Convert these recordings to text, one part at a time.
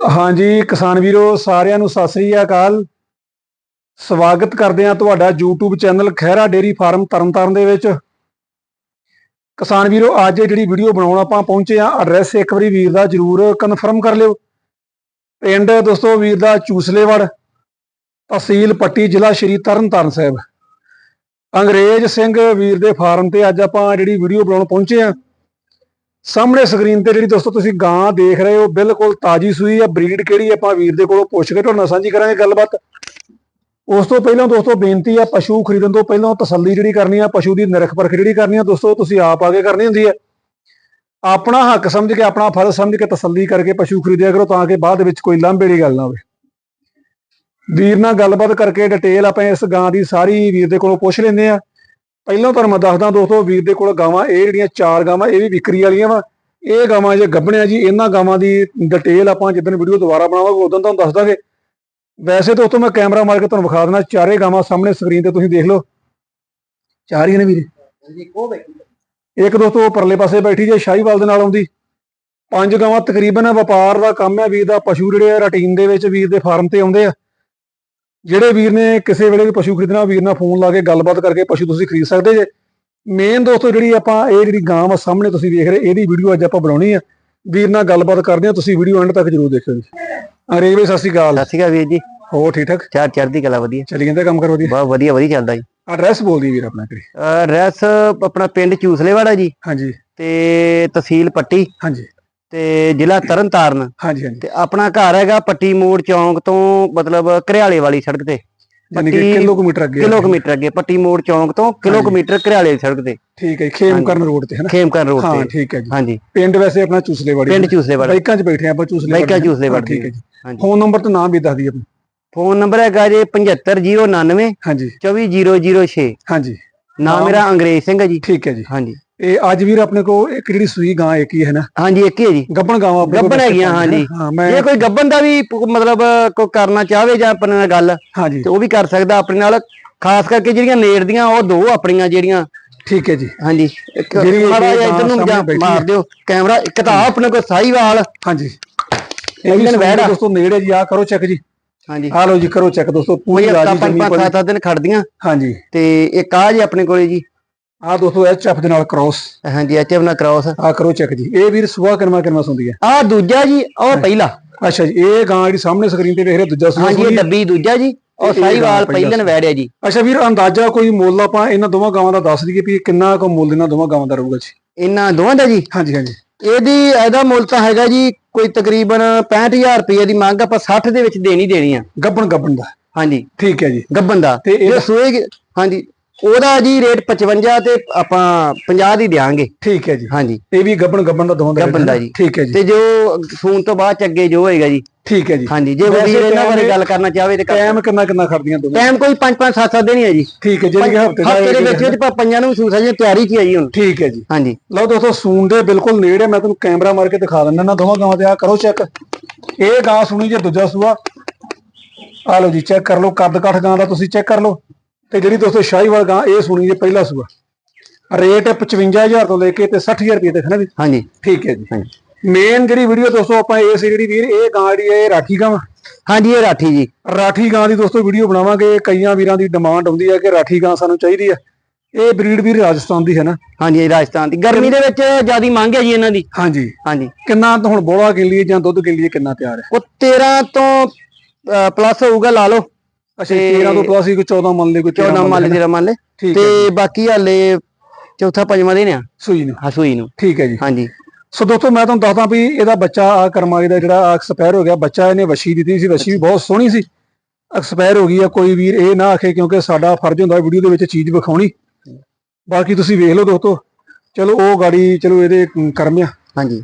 ਹਾਂਜੀ, ਕਿਸਾਨ ਵੀਰੋ, ਸਾਰਿਆਂ ਨੂੰ ਸਤਿ ਸ੍ਰੀ ਅਕਾਲ। ਸਵਾਗਤ ਕਰਦੇ ਹਾਂ ਤੁਹਾਡਾ YouTube channel Khehra dairy farm Tarn Taran ਦੇ ਵਿੱਚ। ਕਿਸਾਨ ਵੀਰੋ, ਅੱਜ ਜਿਹੜੀ ਵੀਡੀਓ ਬਣਾਉਣ ਆਪਾਂ ਪਹੁੰਚੇ ਆ ਐਡਰੈਸ ਇੱਕ ਵਾਰੀ ਵੀਰ ਦਾ ਜਰੂਰ ਕਨਫਰਮ ਕਰ ਲਿਓ। ਪਿੰਡ ਦੋਸਤੋ, ਵੀਰ ਦਾ ਚੂਸਲੇਵੜ, ਤਹਿਸੀਲ ਪੱਟੀ, ਜ਼ਿਲ੍ਹਾ ਸ਼੍ਰੀ ਤਰਨਤਾਰਨ ਸਾਹਿਬ। ਅੰਗਰੇਜ਼ ਸਿੰਘ ਵੀਰ ਦੇ ਫਾਰਮ ਤੇ ਅੱਜ ਆਪਾਂ ਜਿਹੜੀ ਵੀਡੀਓ ਬਣਾਉਣ ਪਹੁੰਚੇ ਆ ਸਾਹਮਣੇ ਸਕਰੀਨ ਤੇ ਜਿਹੜੀ ਦੋਸਤੋ ਤੁਸੀਂ ਗਾਂ ਦੇਖ ਰਹੇ ਹੋ, ਬਿਲਕੁਲ ਤਾਜੀ ਸੂਈ ਹੈ ਬਰੀਡ ਕਿਹੜੀ ਆਪਾਂ ਵੀਰ ਦੇ ਕੋਲੋਂ ਪੁੱਛ ਕੇ ਤੁਹਾਡੇ ਨਾਲ ਸਾਂਝੀ ਕਰਾਂਗੇ ਗੱਲਬਾਤ। ਉਸ ਤੋਂ ਪਹਿਲਾਂ ਦੋਸਤੋ ਬੇਨਤੀ ਆ, ਪਸ਼ੂ ਖਰੀਦਣ ਤੋਂ ਪਹਿਲਾਂ ਤਸੱਲੀ ਜਿਹੜੀ ਕਰਨੀ ਆ, ਪਸ਼ੂ ਦੀ ਨਿਰਖ ਪਰਖ ਜਿਹੜੀ ਕਰਨੀ ਆ, ਦੋਸਤੋ ਤੁਸੀਂ ਆਪ ਆਗੇ ਕਰਨੀ ਹੁੰਦੀ ਹੈ ਆਪਣਾ ਹੱਕ ਸਮਝ ਕੇ, ਆਪਣਾ ਫਰਜ਼ ਸਮਝ ਕੇ ਤਸੱਲੀ ਕਰਕੇ ਪਸ਼ੂ ਖਰੀਦਿਆ ਕਰੋ ਤਾਂ ਕਿ ਬਾਅਦ ਵਿੱਚ ਕੋਈ ਲਾਂਭੇ ਦੀ ਗੱਲ ਨਾ ਹੋਵੇ। ਵੀਰ ਨਾਲ ਗੱਲਬਾਤ ਕਰਕੇ ਡਿਟੇਲ ਆਪਾਂ ਇਸ ਗਾਂ ਦੀ ਸਾਰੀ ਵੀਰ ਦੇ ਕੋਲੋਂ ਪੁੱਛ ਲੈਂਦੇ ਆ। ਪਹਿਲਾਂ ਤੁਹਾਨੂੰ ਮੈਂ ਦੱਸਦਾ ਦੋਸਤੋ, ਵੀਰ ਦੇ ਕੋਲ ਗਾਵਾਂ, ਇਹ ਜਿਹੜੀਆਂ ਚਾਰ ਗਾਵਾਂ, ਇਹ ਵੀ ਵਿਕਰੀ ਵਾਲੀਆਂ ਵਾ। ਇਹ ਗਾਵਾਂ ਜੇ ਗੱਭਣਿਆ ਜੀ, ਇਹਨਾਂ ਗਾਵਾਂ ਦੀ ਡਿਟੇਲ ਆਪਾਂ ਜਿੱਦਣ ਵੀਡੀਓ ਦੁਬਾਰਾ ਬਣਾਵਾਂਗੇ, ਉਦੋਂ ਤੁਹਾਨੂੰ ਦੱਸ ਦਾਂਗੇ। ਵੈਸੇ ਦੋਸਤੋ, ਮੈਂ ਕੈਮਰਾ ਮਾਰ ਕੇ ਤੁਹਾਨੂੰ ਵਿਖਾ ਦੇਣਾ ਚਾਰੇ ਗਾਵਾਂ ਸਾਹਮਣੇ ਸਕਰੀਨ ਤੇ ਤੁਸੀਂ ਦੇਖ ਲਓ। ਚਾਰ ਹੀ ਨੇ ਵੀਰੇ। ਇੱਕ ਦੋਸਤੋ ਪਰਲੇ ਪਾਸੇ ਬੈਠੀ ਜੇ, ਸ਼ਾਹੀਵਾਲ ਦੇ ਨਾਲ ਆਉਂਦੀ। ਪੰਜ ਗਾਵਾਂ ਤਕਰੀਬਨ ਵਪਾਰ ਦਾ ਕੰਮ ਹੈ, ਵੀਰ ਦਾ ਪਸ਼ੂ ਜਿਹੜੇ ਆ, ਰੂਟੀਨ ਦੇ ਵਿੱਚ ਵੀਰ ਦੇ ਫਾਰਮ ਤੇ ਆਉਂਦੇ ਆ। ਜਿਹੜੇ ਵੀਰ ਨੇ ਕਿਸੇ ਵੇਲੇ ਵੀ ਪਸ਼ੂ ਖਰੀਦਣਾ ਵੀਰ ਨਾਲ ਫੋਨ ਲਾ ਕੇ ਗੱਲਬਾਤ ਕਰਕੇ ਪਸ਼ੂ ਤੁਸੀਂ ਖਰੀਦ ਸਕਦੇ ਜੇ। ਮੇਨ ਦੋਸਤੋ ਜਿਹੜੀ ਆਪਾਂ ਇਹ ਜਿਹੜੀ ਗਾਂ ਵਾ ਸਾਹਮਣੇ ਤੁਸੀਂ ਦੇਖ ਰਹੇ ਇਹਦੀ ਵੀਡੀਓ ਅੱਜ ਆਪਾਂ ਬਣਾਉਣੀ ਆ। ਵੀਰ ਨਾਲ ਗੱਲਬਾਤ ਕਰਦੇ ਆ ਤੁਸੀਂ ਵੀਡੀਓ ਐਂਡ ਤੱਕ ਜਰੂਰ ਦੇਖਿਓ ਜੀ। ਅੰਗਰੇਜ਼ ਭਾਈ ਸਤਿ ਸ਼੍ਰੀ ਅਕਾਲ। ਸਤਿ ਸ਼੍ਰੀ ਅਕਾਲ ਵੀਰ ਜੀ। ਹੋਰ ਠੀਕ ਠਾਕ? ਚਾਰ ਚੜ੍ਹਦੀ ਕਲਾ ਵਧੀਆ। ਚੱਲੀ ਜਾਂਦੇ ਕੰਮ ਕਰ ਵਧੀਆ ਬਹੁਤ ਵਧੀਆ ਵਧੀਆ ਚੱਲਦਾ ਜੀ। ਐਡਰੈਸ ਬੋਲਦੀ ਵੀਰ ਆਪਣਾ ਕਰੀ ਐਡਰੈਸ ਆਪਣਾ ਪਿੰਡ ਚੂਸਲੇਵਾੜਾ ਜੀ। ਹਾਂਜੀ। ਤੇ ਤਹਿਸੀਲ ਪੱਟੀ। ਹਾਂਜੀ। ਤੇ ਜ਼ਿਲ੍ਹਾ ਤਰਨਤਾਰਨ। ਹਾਂਜੀ ਹਾਂਜੀ। ਤੇ ਆਪਣਾ ਘਰ ਹੈਗਾ ਪੱਟੀ ਮੋੜ ਚੌਂਕ ਤੋਂ ਮਤਲਬ ਘਰਿਆਲੇ ਵਾਲੀ ਸੜਕ ਤੇ। ਯਾਨੀ ਕਿ ਪੱਟੀ- ਕਿਲੋਮੀਟਰ ਅੱਗੇ। ਆ। ਕਿਲੋਮੀਟਰ ਅੱਗੇ ਪੱਟੀ ਮੋੜ ਚੌਂਕ ਤੋਂ ਕਿਲੋਮੀਟਰ ਘਰਿਆਲੇ ਵਾਲੀ ਸੜਕ ਤੇ। ਠੀਕ ਹੈ ਖੇਮ ਕਰਨ ਰੋਡ ਤੇ ਹੈ ਨਾ? ਖੇਮਕਰਨ ਰੋਡ ਹਾਂ ਤੇ ਠੀਕ ਹੈ ਜੀ। ਹਾਂਜੀ। ਪਿੰਡ ਵੈਸੇ ਆਪਣਾ ਚੂਸਲੇਵਾੜੀ ਪਿੰਡ ਚੂਸਲੇਵਾੜਾ। ਬਾਈਕਾਂ 'ਚ ਬੈਠੇ ਆਪਾਂ ਚੂਸਲੇਵਾੜੀ ਬਾਈਕਾਂ ਚੂਸਲੇਵਾੜੀ ਠੀਕ ਹੈ ਜੀ। ਹਾਂਜੀ। ਫੋਨ ਨੰਬਰ ਤੇ ਨਾਮ ਵੀ ਦੱਸ ਦਈਏ ਆਪਣਾ ਫੋਨ ਨੰਬਰ ਹੈਗਾ ਜੀ 75099 ਹਾਂਜੀ। 24006 ਹਾਂਜੀ। ਨਾਮ? ਮੇਰਾ ਅੰਗਰੇਜ਼ ਸਿੰਘ ਹੈ ਜੀ। ਠੀਕ ਹੈ ਜੀ। ਹਾਂਜੀ। ਇਹ ਅੱਜ ਵੀਰ ਆਪਣੇ ਕੋਲ ਇੱਕ ਜਿਹੜੀ ਸੂਈ ਗਾਂ ਇੱਕ ਹੀ ਹੈ ਨਾ। ਹਾਂਜੀ ਇੱਕ ਹੀ ਹੈ ਜੀ। ਗੱਬਣ ਗਾਵਾਂ ਆਪਣੇ ਕੋਲ ਗੱਭਣ ਹੈਗੀਆਂ। ਹਾਂਜੀ। ਜੇ ਕੋਈ ਗੱਬਨ ਦਾ ਵੀ ਮਤਲਬ ਕੋਈ ਕਰਨਾ ਚਾਹਵੇ ਜਾਂ ਆਪਣੇ ਨਾਲ ਗੱਲ ਹਾਂਜੀ। ਤੇ ਉਹ ਵੀ ਕਰ ਸਕਦਾ ਆਪਣੇ ਨਾਲ। ਖਾਸ ਕਰਕੇ ਜਿਹੜੀਆਂ ਨੇੜ ਦੀਆਂ ਉਹ ਦੋ ਆਪਣੀਆਂ ਜਿਹੜੀਆਂ। ਠੀਕ ਹੈ ਜੀ। ਹਾਂਜੀ। ਜਿਹੜੀ ਮਾੜਾ ਜਿਹਾ ਇੱਧਰ ਨੂੰ ਮਾਰ। ਦਿਓ। ਕੈਮਰਾ ਇੱਕ ਤਾਂ ਆਪਣੇ ਕੋਲ ਸਾਈਵਾਲ ਹਾਂਜੀ। ਇਹ ਵੀ ਵੈੜ। ਦੋਸਤੋ ਨੇੜੇ ਜੀ ਆ ਕਰੋ ਚੈੱਕ ਜੀ। ਹਾਂਜੀ। ਆ ਲਓ ਜੀ ਕਰੋ ਚੈੱਕ ਦੋਸਤੋ ਪੂਰੀ ਰਾਜੀ ਪੰਜ ਜੰਮੀ ਪੰਜ ਪਲੀ ਸੱਤ ਸੱਤ ਦਿਨ ਖੜਦੀਆਂ ਹਾਂਜੀ। ਤੇ ਇੱਕ ਆ ਜੀ ਆਪਣੇ ਕੋਲੇ ਜੀ। ਆ ਦੋਸਤੋ ਐਚ ਐਫ ਦੇ ਨਾਲ ਕ੍ਰਾਸ ਹਾਂਜੀ ਐਚਐਫ ਨਾਲ ਕ੍ਰਾਸ ਆ ਕਰੋ ਚੈੱਕ ਜੀ। ਇਹ ਵੀਰ ਸੁਆ ਕਰਮਾ ਕਰਮਾ ਸੁੰਦੀ ਹੈ ਆ ਦੂਜਾ ਜੀ ਉਹ ਪਹਿਲਾ। ਅੱਛਾ ਜੀ ਇਹ ਗਾਂ ਜਿਹੜੀ ਸਾਹਮਣੇ ਸਕਰੀਨ ਤੇ ਵੇਖ ਰਹੇ ਦੂਜਾ ਸੂਆ ਹਾਂਜੀ। ਡੱਬੀ ਦੂਜਾ ਜੀ ਗਾਂ ਸਾਈਵਾਲ ਪਹਿਲਾ ਪਹਿਲਨ ਵੈੜਿਆ ਜੀ। ਅੱਛਾ ਵੀਰ ਅੰਦਾਜ਼ਾ ਕੋਈ ਮੁੱਲ ਆਪਾਂ ਇਹਨਾਂ ਦੋਵਾਂ ਗਾਵਾਂ ਦਾ ਦੱਸ ਦਈਏ ਵੀ ਕਿੰਨਾ ਕੁ ਮੁੱਲ ਇਹਨਾਂ ਦੋਵਾਂ ਗਾਵਾਂ ਦਾ ਰਹੂਗਾ ਜੀ। ਇਹਨਾਂ ਦੋਵਾਂ ਦਾ ਜੀ? ਹਾਂਜੀ ਹਾਂਜੀ। ਇਹਦੀ ਇਹਦਾ ਮੁੱਲ ਤਾਂ ਹੈਗਾ ਜੀ ਕੋਈ ਤਕਰੀਬਨ 65000 ਰੁਪਏ ਦੀ ਮੰਗ ਆਪਾਂ 60 ਦੇ ਵਿੱਚ ਦੇਣੀ ਦੇਣੀ ਆ। ਗੱਬਣ ਗੱਬਣ ਦਾ। ਹਾਂਜੀ। ਠੀਕ ਹੈ ਜੀ। ਗੱਬਨ ਦਾ। ਤੇ ਇਹ ਸੂਏ ਹਾਂਜੀ। ਉਹਦਾ ਜੀ ਰੇਟ 55 ਤੇ ਆਪਾਂ 50 ਦੀ ਦੇਾਂਗੇ ਠੀਕ ਹੈ ਜੀ। ਹਾਂਜੀ। ਇਹ ਵੀ ਗੱਬਣ ਗੱਬਣ ਦਾ ਦੋਵਾਂ ਦਾ ਨਾ? ਜੀ। ਠੀਕ ਹੈ ਜੀ। ਤੇ ਜੋ ਸੂਨ ਤੋਂ ਬਾਅਦ ਚ ਅੱਗੇ ਜੋ ਹੋਏਗਾ ਜੀ। ਠੀਕ ਹੈ ਜੀ। ਹਾਂਜੀ ਜੇ ਵੀਰ ਇਹਨਾਂ ਬਾਰੇ ਗੱਲ ਕਰਨਾ ਚਾਹਵੇ ਤੇ ਟਾਈਮ ਕਿੰਨਾ ਕਿੰਨਾ ਖੜਦੀਆਂ ਦੋਵੇਂ? ਟਾਈਮ ਕੋਈ 5 5 7 7 ਦਿਨ ਹੀ ਹੈ ਜੀ। ਠੀਕ ਹੈ ਜਿਹੜੀ ਹਫ਼ਤੇ ਦਾ ਹਫ਼ਤੇ ਦੇ ਵਿੱਚ ਵਿੱਚ ਪੰਜਾਂ ਨੂੰ ਸੂਨ ਸਾਜੀ ਤਿਆਰੀ ਚ ਹੀ ਜੀ ਹੁਣ। ਠੀਕ ਹੈ ਜੀ। ਹਾਂਜੀ। ਲਓ ਦੋਸਤੋ ਸੂਨ ਦੇ ਬਿਲਕੁਲ ਨੇੜੇ ਮੈਂ ਤੁਹਾਨੂੰ ਕੈਮਰਾ ਮਾਰ ਕੇ ਦਿਖਾ ਦਿੰਦਾ ਨਾ ਦੋਵਾਂ ਗਾਵਾਂ ਤੇ ਆ ਕਰੋ ਚੈੱਕ ਇਹ ਗਾਂ ਸੁਣੀ ਜੇ ਦੂਜਾ ਸੂਆ। ਆ ਲਓ ਜੀ ਚੈੱਕ ਕਰ ਲਓ ਕੱਦ ਕੱਠ ਗਾਂ ਦਾ ਤੁਸੀਂ ਚੈੱਕ ਕਰ ਲਓ। ਤੇ ਜਿਹੜੀ ਦੋਸਤੋ ਸ਼ਾਹੀਵਾਲ ਗਾਂ ਇਹ ਸੁਣੀ ਜੇ ਪਹਿਲਾ ਸੂਆ। ਰੇਟ 55000 ਤੋਂ ਲੈ ਕੇ ਤੇ 60000 ਰੁਪਏ ਤੱਕ ਨਾ ਵੀ? ਹਾਂਜੀ। ਠੀਕ ਹੈ ਜੀ। ਹਾਂਜੀ। ਮੇਨ ਜਿਹੜੀ ਵੀਡੀਓ ਦੋਸਤੋ ਆਪਾਂ ਇਹ ਸੀ ਜਿਹੜੀ ਵੀਰ ਇਹ ਗਾਂ ਜਿਹੜੀ ਹੈ ਇਹ ਰਾਠੀ ਗਾਂ ਵਾ। ਹਾਂਜੀ ਇਹ ਰਾਠੀ ਜੀ। ਰਾਠੀ ਗਾਂ ਦੀ ਦੋਸਤੋ ਵੀਡੀਓ ਬਣਾਵਾਂਗੇ। ਕਈਆਂ ਵੀਰਾਂ ਦੀ ਡਿਮਾਂਡ ਹੁੰਦੀ ਹੈ ਕਿ ਰਾਠੀ ਗਾਂ ਸਾਨੂੰ ਚਾਹੀਦੀ ਹੈ ਇਹ ਬਰੀਡ ਵੀਰ ਰਾਜਸਥਾਨ ਦੀ ਹੈ ਨਾ? ਹਾਂਜੀ ਇਹ ਰਾਜਸਥਾਨ ਦੀ। ਗਰਮੀ ਦੇ ਵਿੱਚ ਜਿਆਦੀ ਮੰਗ ਹੈ ਜੀ ਇਹਨਾਂ ਦੀ। ਹਾਂਜੀ। ਹਾਂਜੀ। ਕਿੰਨਾ ਤਾਂ ਹੁਣ ਬੋਲਾ ਕੇ ਲਈ ਜਾਂ ਦੁੱਧ ਕੇ ਲਈ ਕਿੰਨਾ ਤਿਆਰ ਹੈ? ਉਹ 13 ਤੋਂ ਪਲੱਸ ਹੋਊਗਾ ਲਾ ਲਓ। ਅੱਛਾ ਤੇ 13 ਤੋਂ ਪਲੱਸ ਹੀ ਕੋਈ 14 ਮੰਨ ਲੈ ਕੋਈ 14 ਮੰਨ ਲੈ 13 ਮੰਨ ਲੈ ਹੈ ਤੇ ਬਾਕੀ ਹਾਲੇ ਚੌਥਾ ਪੰਜਵਾਂ ਦਿਨ ਆ। ਸੂਈ ਨੂੰ। ਹਸੂਈ ਨੂੰ। ਠੀਕ ਹੈ ਜੀ। ਹਾਂਜੀ। ਸੋ ਦੋਸਤੋ ਮੈਂ ਤੁਹਾਨੂੰ ਦੱਸਦਾ ਵੀ ਇਹਦਾ ਬੱਚਾ ਆ ਕਰਮਾਈ ਦਾ ਜਿਹੜਾ ਐਕਸਪਾਇਰ ਹੋ ਗਿਆ ਬੱਚਾ ਇਹਨੇ ਵਸ਼ੀ ਦਿੱਤੀ ਸੀ ਵਸ਼ੀ ਵੀ ਬਹੁਤ ਸੋਹਣੀ ਸੀ। ਐਕਸਪਾਇਰ ਹੋ ਗਈ ਆ ਕੋਈ ਵੀਰ ਇਹ ਨਾ ਆਖੇ ਕਿਉਂਕਿ ਸਾਡਾ ਫਰਜ਼ ਹੁੰਦਾ ਵੀਡੀਓ ਦੇ ਵਿੱਚ ਚੀਜ਼ ਵਿਖਾਉਣੀ। ਬਾਕੀ ਤੁਸੀਂ ਵੇਖ ਲਓ ਦੋਸਤੋ। ਚਲੋ ਉਹ ਗਾੜੀ ਚਲੋ ਇਹਦੇ ਕਰਮ ਆ। ਹਾਂਜੀ।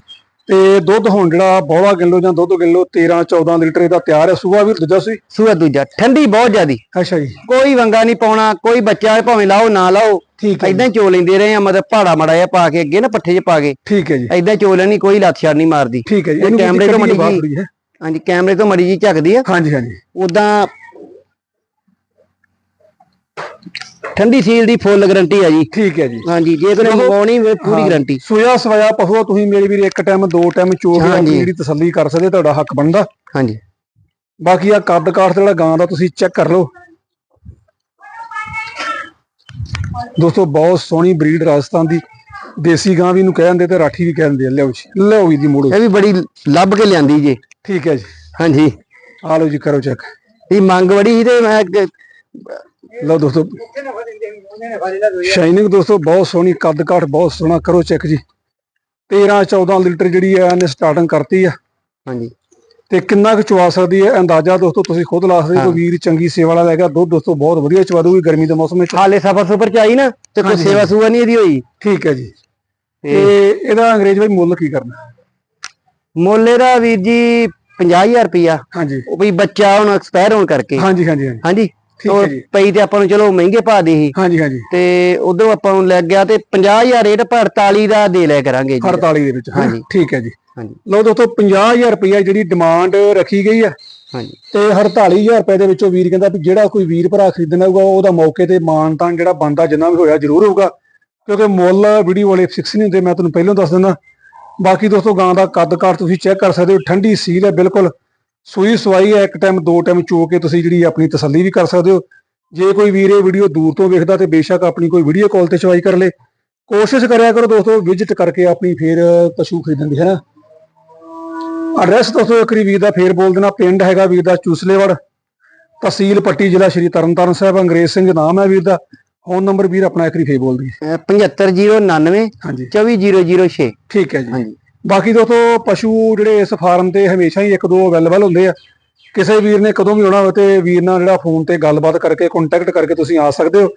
ਤੇ ਦੁੱਧ ਹੁਣ ਜਿਹੜਾ ਬੋਲਾ ਕਿਲੋ ਜਾਂ ਦੁੱਧ ਕਿਲੋ 13 14 ਲੀਟਰ ਇਹਦਾ ਤਿਆਰ ਹੈ। ਸੂਆ ਵੀ ਦੂਜਾ ਸੀ? ਸੂਆ ਦੂਜਾ। ਠੰਡੀ ਬਹੁਤ ਜ਼ਿਆਦੀ। ਅੱਛਾ ਜੀ। ਕੋਈ ਵੰਗਾ ਨਹੀਂ ਪਾਉਣਾ ਕੋਈ ਬੱਚਾ ਭਾਵੇਂ ਲਾਓ ਨਾ ਲਾਓ। ਠੀਕ ਹੈ ਐਦਾਂ ਚੋ ਲੈਂਦੇ ਰਹੇ ਆ ਮਤਲਬ ਪਹਾੜਾ ਮੜਾ ਜਿਹਾ ਪਾ ਕੇ ਅੱਗੇ ਨਾ ਪੱਠੇ 'ਚ ਪਾ ਕੇ। ਠੀਕ ਹੈ ਜੀ। ਐਦਾਂ ਚੋ ਲੈਣੀ ਕੋਈ ਛੜ ਨਹੀਂ ਮਾਰਦੀ। ਠੀਕ ਹੈ ਜੀ। ਕੈਮਰੇ ਤੋਂ ਮੜੀ ਜੀ। ਹਾਂਜੀ ਕੈਮਰੇ ਤੋਂ ਮੜੀ ਜੀ ਝੱਕਦੀ ਆ। ਹਾਂਜੀ ਹਾਂਜੀ। ਉਦਾਂ ਠੰਡੀ ਸੀਲ ਦੀ ਫੁੱਲ ਗਾਰੰਟੀ ਆ ਜੀ। ਠੀਕ ਹੈ ਜੀ। ਹਾਂਜੀ ਜੇ ਕੋਈ ਚਲੋ, ਮੰਗਵਾਉਣੀ ਹੋਵੇ ਪੂਰੀ ਹਾਂ। ਗਾਰੰਟੀ। ਸੋਇਆ ਸਵਾਇਆ ਪਸ਼ੂ ਤੁਸੀਂ ਮੇਰੇ ਵੀਰ ਇੱਕ ਟਾਈਮ ਦੋ ਟਾਈਮ ਚੋ ਕੇ ਹਾਂਜੀ। ਆਪਣੀ ਜਿਹੜੀ ਤਸੱਲੀ ਕਰ ਸਕਦੇ ਤੁਹਾਡਾ ਹੱਕ ਬਣਦਾ। ਹਾਂਜੀ। ਬਾਕੀ ਆ ਕੱਦ ਕਾਠ ਜਿਹੜਾ ਗਾਂ ਦਾ ਤੁਸੀਂ ਚੈੱਕ ਕਰ ਲਓ। ਦੋਸਤੋ ਬਹੁਤ ਸੋਹਣੀ ਬਰੀਡ ਰਾਜਸਥਾਨ ਦੀ ਦੇਸੀ ਗਾਂ ਵੀ ਇਹਨੂੰ ਕਹਿ ਦਿੰਦੇ ਤੇ ਰਾਠੀ ਵੀ ਕਹਿ ਆ। ਲਿਆਓ ਜੀ ਵੀ ਦੀ ਮੋੜੋ। ਇਹ ਵੀ ਬੜੀ ਲੱਭ ਕੇ ਲਿਆਂਦੀ ਜੀ। ਠੀਕ ਹੈ ਜੀ। ਹਾਂਜੀ। ਆ ਲਓ ਜੀ ਕਰੋ ਚੈੱਕ ਇਹ ਮੰਗ ਬੜੀ ਸੀ ਤੇ ਮੈਂ ਲਓ ਦੋਸਤੋ ਸ਼ਾਈਨਿੰਗ ਦੋਸਤੋ ਬਹੁਤ ਸੋਹਣੀ ਕੱਦ ਕਾਠ ਬਹੁਤ ਸੋਹਣਾ ਕਰੋ ਚੈੱਕ ਜੀ। 13 14 ਲੀਟਰ ਜਿਹੜੀ ਹੈ ਇਹਨੇ ਸਟਾਰਟਿੰਗ ਕਰਤੀ ਆ। ਹਾਂਜੀ। ਤੇ ਕਿੰਨਾ ਕੁ ਚਵਾ ਸਕਦੀ ਹੈ ਅੰਦਾਜ਼ਾ ਦੋਸਤੋ ਤੁਸੀਂ ਖੁਦ ਲਾ ਸਕਦੇ ਹੋ। ਵੀਰ ਚੰਗੀ ਸੇਵਾ ਵਾਲਾ ਹੈਗਾ ਦੁੱਧ ਦੋਸਤੋ ਬਹੁਤ ਵਧੀਆ ਚਵਾ ਦੂਗੀ ਗਰਮੀ ਦੇ ਮੌਸਮ ਵਿੱਚ। ਹਾਲੇ ਸਫਰ ਸੁਪਰ ਚ ਆਈ ਨਾ ਤੇ ਕੋਈ ਸੇਵਾ ਸੂਆ ਨਹੀਂ ਇਹਦੀ ਹੋਈ? ਠੀਕ ਹੈ ਜੀ। ਤੇ ਇਹਦਾ ਅੰਗਰੇਜ਼ ਭਾਈ ਮੁੱਲ ਕੀ ਕਰਨਾ? ਮੁੱਲ ਦਾ ਵੀਰ ਜੀ 50000 ਰੁਪਇਆ ਹਾਂਜੀ। ਉਹ ਵੀ ਬੱਚਾ ਹੁਣ ਐਕਸਪਾਇਰ ਹੋਣ ਕਰਕੇ। ਹਾਂਜੀ ਹਾਂਜੀ। ਹਾਂਜੀ। ਜੀ। ਪਈ ਤੇ ਆਪਾਂ ਨੂੰ ਚਲੋ ਮਹਿੰਗੇ ਭਾਅ ਦੀ ਸੀ। ਹਾਂਜੀ ਹਾਂਜੀ। ਤੇ ਉਦੋਂ ਆਪਾਂ ਨੂੰ ਲੱਗ ਗਿਆ ਤੇ 50000 ਰੇਟ ਪਰ 48 ਦਾ ਦੇ ਲਿਆ ਕਰਾਂਗੇ ਜੀ। 48 ਦੇ ਵਿੱਚ? ਹਾਂਜੀ। ਠੀਕ ਹੈ ਜੀ। ਹਾਂਜੀ। ਲਓ ਦੋਸਤੋ 50000 ਰੁਪਇਆ ਜਿਹੜੀ ਡਿਮਾਂਡ ਰੱਖੀ ਗਈ ਆ। ਹਾਂਜੀ। ਤੇ 48000 ਰੁਪਏ ਦੇ ਵਿੱਚੋਂ ਵੀਰ ਕਹਿੰਦਾ ਵੀ ਜਿਹੜਾ ਕੋਈ ਵੀਰ ਭਰਾ ਖਰੀਦਣਾ ਹੋਊਗਾ ਉਹਦਾ ਮੌਕੇ ਤੇ ਮਾਨਤਾਨ ਜਿਹੜਾ ਬੰਦਾ ਜਿੰਨਾ ਵੀ ਹੋਇਆ ਜ਼ਰੂਰ ਹੋਊਗਾ। ਕਿਉਂਕਿ ਮੁੱਲ ਵੀਡੀਓ ਵਾਲੇ ਫਿਕਸ ਨਹੀਂ ਹੁੰਦੇ ਮੈਂ ਤੁਹਾਨੂੰ ਪਹਿਲਾਂ ਦੱਸ ਦਿੰਦਾ। ਬਾਕੀ ਦੋਸਤੋ ਗਾਂ ਦਾ ਕੱਦ ਕਾਠ ਤੁਸੀਂ ਚੈੱਕ ਕਰ ਸਕਦੇ ਹੋ ਠੰਡੀ ਸੀਲ ਹੈ ਬਿਲਕੁਲ। ਸੂਈ ਸਵਾਈ ਹੈ ਇੱਕ ਟਾਈਮ ਦੋ ਟਾਈਮ ਚੋ ਕੇ ਤੁਸੀਂ ਜਿਹੜੀ ਆਪਣੀ ਤਸੱਲੀ ਵੀ ਕਰ ਸਕਦੇ ਹੋ। ਜੇ ਕੋਈ ਵੀਰ ਇਹ ਵੀਡੀਓ ਦੂਰ ਤੋਂ ਵੇਖਦਾ ਤੇ ਬੇਸ਼ੱਕ ਆਪਣੀ ਕੋਈ ਵੀਡੀਓ ਕਾਲ ਤੇ ਚਵਾਈ ਕਰ ਲੇ। ਕੋਸ਼ਿਸ਼ ਕਰਿਆ ਕਰੋ ਦੋਸਤੋ ਵਿਜ਼ਿਟ ਕਰਕੇ ਆਪਣੀ ਫੇਰ ਪਸ਼ੂ ਖਰੀਦਣ ਦੀ ਹੈ ਨਾ? ਐਡਰੈਸ ਦੋਸਤੋ ਇੱਕ ਵਾਰੀ ਦਾ ਫੇਰ ਬੋਲ ਦੇਣਾ ਪਿੰਡ ਹੈਗਾ ਵੀਰ ਦਾ ਚੂਸਲੇਵੜ। ਤਹਿਸੀਲ ਪੱਟੀ ਜ਼ਿਲ੍ਹਾ ਸ਼੍ਰੀ ਤਰਨਤਾਰਨ ਸਾਹਿਬ ਅੰਗਰੇਜ਼ ਸਿੰਘ ਨਾਮ ਹੈ ਵੀਰ ਦਾ। ਫੋਨ ਨੰਬਰ ਵੀਰ ਆਪਣਾ ਇੱਕ ਫੇਰ ਬੋਲ ਦੀ 75099 ਹਾਂਜੀ। 24006 ਠੀਕ ਹੈ ਜੀ। ਹਾਂਜੀ। ਬਾਕੀ ਦੋਸਤੋ ਪਸ਼ੂ ਜਿਹੜੇ ਇਸ ਫਾਰਮ ਤੇ ਹਮੇਸ਼ਾ ਹੀ ਇੱਕ ਦੋ ਅਵੇਲੇਬਲ ਹੁੰਦੇ ਆ। ਕਿਸੇ ਵੀਰ ਨੇ ਕਦੋਂ ਵੀ ਆਉਣਾ ਹੋਵੇ ਤੇ ਵੀਰ ਨਾਲ ਜਿਹੜਾ ਫੋਨ ਤੇ ਗੱਲਬਾਤ ਕਰਕੇ ਕੰਟੈਕਟ ਕਰਕੇ ਤੁਸੀਂ ਆ ਸਕਦੇ ਹੋ।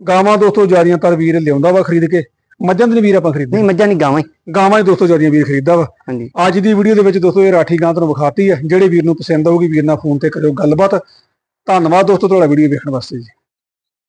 ਗਾਵਾਂ ਦੋਸਤੋ ਜਾਰੀਆਂ ਤਰ ਵੀਰ ਲਿਆਉਂਦਾ ਵਾ ਖਰੀਦ ਕੇ। ਮੱਝਾਂ ਦੇ ਵੀਰ ਆਪਾਂ ਖਰੀਦਦੇ। ਨਹੀਂ ਮੱਝਾਂ ਨਹੀਂ ਗਾਵਾਂ ਹੀ। ਗਾਵਾਂ ਹੀ ਦੋਸਤੋ ਜਾਰੀਆਂ ਵੀਰ ਖਰੀਦਦਾ ਵਾ। ਹਾਂਜੀ। ਅੱਜ ਦੀ ਵੀਡੀਓ ਦੇ ਵਿੱਚ ਦੋਸਤੋ ਇਹ ਰਾਠੀ ਗਾਂ ਤੁਹਾਨੂੰ ਵਿਖਾਤੀ ਹੈ ਜਿਹੜੇ ਵੀਰ ਨੂੰ ਪਸੰਦ ਆਊਗੀ ਵੀਰ ਨਾਲ ਫੋਨ ਤੇ ਕਰਿਓ ਗੱਲਬਾਤ। ਧੰਨਵਾਦ ਦੋਸਤੋ ਤੁਹਾਡਾ ਵੀਡੀਓ ਵੇਖਣ ਵਾਸਤੇ ਜੀ।